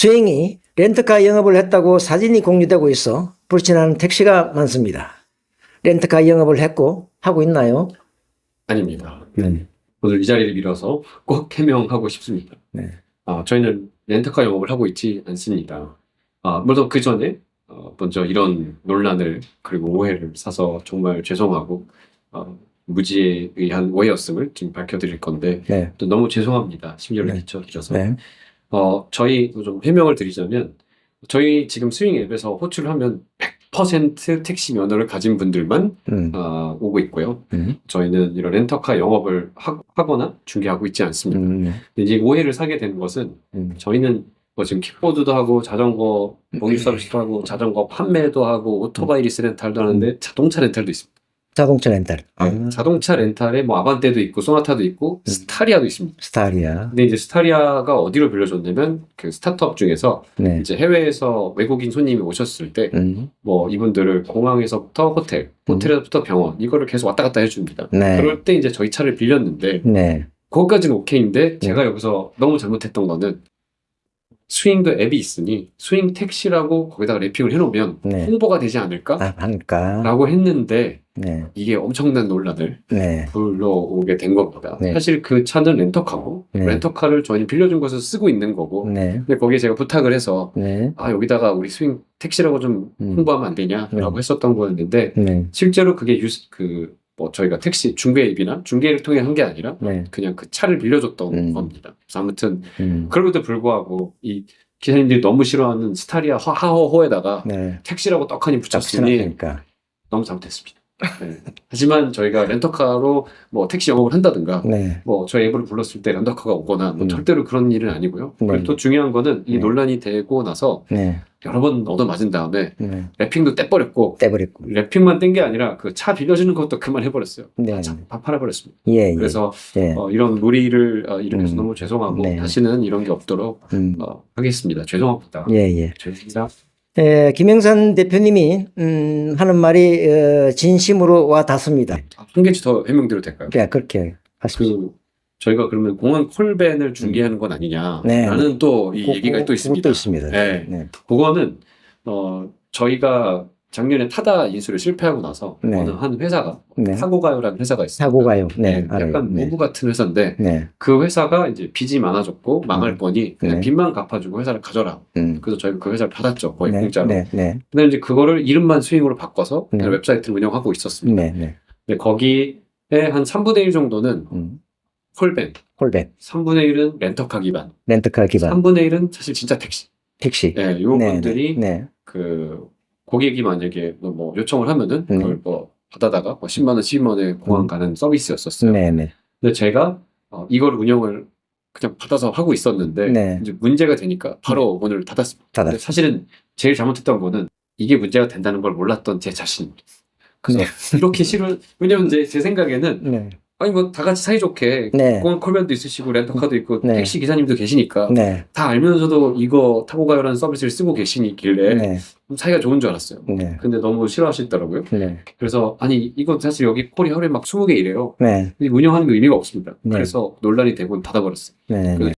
수행이 렌트카 영업을 했다고 사진이 공유되고 있어 불신하는 택시가 많습니다. 렌트카 영업을 했고 하고 있나요? 아닙니다. 네. 오늘 이 자리를 빌어서 꼭 해명하고 싶습니다. 네. 아, 저희는 렌터카 영업을 하고 있지 않습니다. 아, 물론 그 전에 어, 먼저 이런 논란을 그리고 오해를 사서 정말 죄송하고 어, 무지에 의한 오해였음을 지금 밝혀드릴 건데 네. 또 너무 죄송합니다. 심려를 네. 끼쳐드려서 네. 어, 저희 좀 해명을 드리자면 저희 지금 스윙 앱에서 호출을 하면 100% 택시 면허를 가진 분들만 음. 어, 오고 있고요. 음. 저희는 이런 렌터카 영업을 하, 거나 중개하고 있지 않습니다. 음. 네. 근데 이제 오해를 사게 된 것은 음. 저희는 뭐 지금 킥보드도 하고 자전거 공유 서비스도 하고 자전거 판매도 하고 오토바이 리스 렌탈도 하는데 자동차 렌탈도 있습니다. 자동차 렌탈. 아, 네, 자동차 렌탈에 뭐 아반떼도 있고 소나타도 있고 음. 스타리아도 있습니다. 스타리아. 근데 이제 스타리아가 어디로 빌려줬냐면 그 스타트업 중에서 네. 이제 해외에서 외국인 손님이 오셨을 때 음. 뭐 이분들을 공항에서부터 호텔, 호텔에서부터 병원 이거를 계속 왔다 갔다 해줍니다. 네. 그럴 때 이제 저희 차를 빌렸는데 네. 그것까지는 오케이인데 제가 여기서 너무 잘못했던 거는 스윙도 앱이 있으니 스윙 택시라고 거기다가 랩핑을 해놓으면 네. 홍보가 되지 않을까? 아, 하니까. 라고 했는데 네. 이게 엄청난 논란을 네. 불러오게 된 겁니다. 네. 사실 그 차는 렌터카고 네. 렌터카를 저희는 빌려준 것을 쓰고 있는 거고 네. 근데 거기에 제가 부탁을 해서 네. 아 여기다가 우리 스윙 택시라고 좀 음. 홍보하면 안 되냐라고 했었던 거였는데 네. 실제로 그게 유스 그 뭐 저희가 택시 중개 앱이나 중개를 통해 한 게 아니라 네. 그냥 그 차를 빌려줬던 음. 겁니다. 그래서 아무튼 음. 그럼에도 불구하고 이 기사님들이 너무 싫어하는 스타리아 하- 하호호에다가 네. 택시라고 떡하니 딱 붙였으니. 너무 잘못했습니다. 네. 하지만 저희가 렌터카로 뭐 택시 영업을 한다든가 네. 뭐 저희 앱으로 불렀을 때 렌터카가 오거나 뭐 음. 절대로 그런 일은 아니고요. 네. 그리고 또 중요한 거는 이 네. 논란이 되고 나서 네. 여러 번 얻어맞은 다음에 네. 랩핑도 떼버렸고 떼버렸고. 랩핑만 뗀 게 아니라 그 차 빌려주는 것도 그만해버렸어요. 네. 다, 팔아버렸습니다. 예, 예. 그래서 예. 어, 이런 무리를 어, 일으켜서 음. 너무 죄송하고 네. 다시는 이런 게 없도록 음. 어, 하겠습니다. 죄송합니다. 예, 예. 죄송합니다. 예, 김영선 대표님이 음, 하는 말이 어, 진심으로 와 닿습니다. 아, 한 개씩 더 해명드려도 될까요? 예, 그렇게 하십시오. 그 저희가 그러면 공항 콜밴을 중개하는 건 아니냐라는 네. 또이 그- 얘기가 그- 또 있습니다. 그것도 있습니다. 네. 네. 그거는 어 저희가 작년에 타다 인수를 실패하고 나서 네. 어느 한 회사가 네. 사고가요라는 회사가 있어요. 사고 가요. 네, 알아요. 약간 네. 모부 같은 회사인데 네. 그 회사가 이제 빚이 많아졌고 망할 음. 뻔히 그냥 네. 빚만 갚아주고 회사를 가져라. 음. 그래서 저희가 그 회사를 받았죠. 거의 네, 공짜로. 네, 네, 근데 이제 그거를 이름만 스윙으로 바꿔서 네. 웹사이트를 운영하고 있었습니다. 네, 네. 근데 거기에 한 3분의 1 정도는 음. 콜밴, 홀백, 3분의 1은 렌터카 기반, 렌트카 기반, 3분의 1은 사실 진짜 택시. 택시. 예, 요 네, 분들이 네, 그 고객이 만약에 뭐 요청을 하면은 음. 그걸 뭐 받아다가 뭐 10만 원, 12만 원에 공항 음. 가는 서비스였었어요. 네, 네, 근데 제가 어, 이걸 운영을 그냥 받아서 하고 있었는데 네. 이제 문제가 되니까 바로 문을 닫았습니다. 닫았. 사실은 제일 잘못했던 거는 이게 문제가 된다는 걸 몰랐던 제 자신입니다. 그래서 이렇게 싫은 왜냐면 이제 제 생각에는 네, 아니 뭐 다 같이 사이좋게 네, 공항 콜밴도 있으시고 렌터카도 있고 네. 택시 기사님도 계시니까 네, 다 알면서도 이거 타고 가요라는 서비스를 쓰고 계시길래 네, 좀 사이가 좋은 줄 알았어요. 네, 근데 너무 싫어하시더라고요. 네, 그래서 아니 이거 사실 여기 콜이 하루에 막 20개 이래요. 네, 근데 운영하는 게 의미가 없습니다. 네. 그래서 논란이 되고 닫아버렸어요. 네, 네.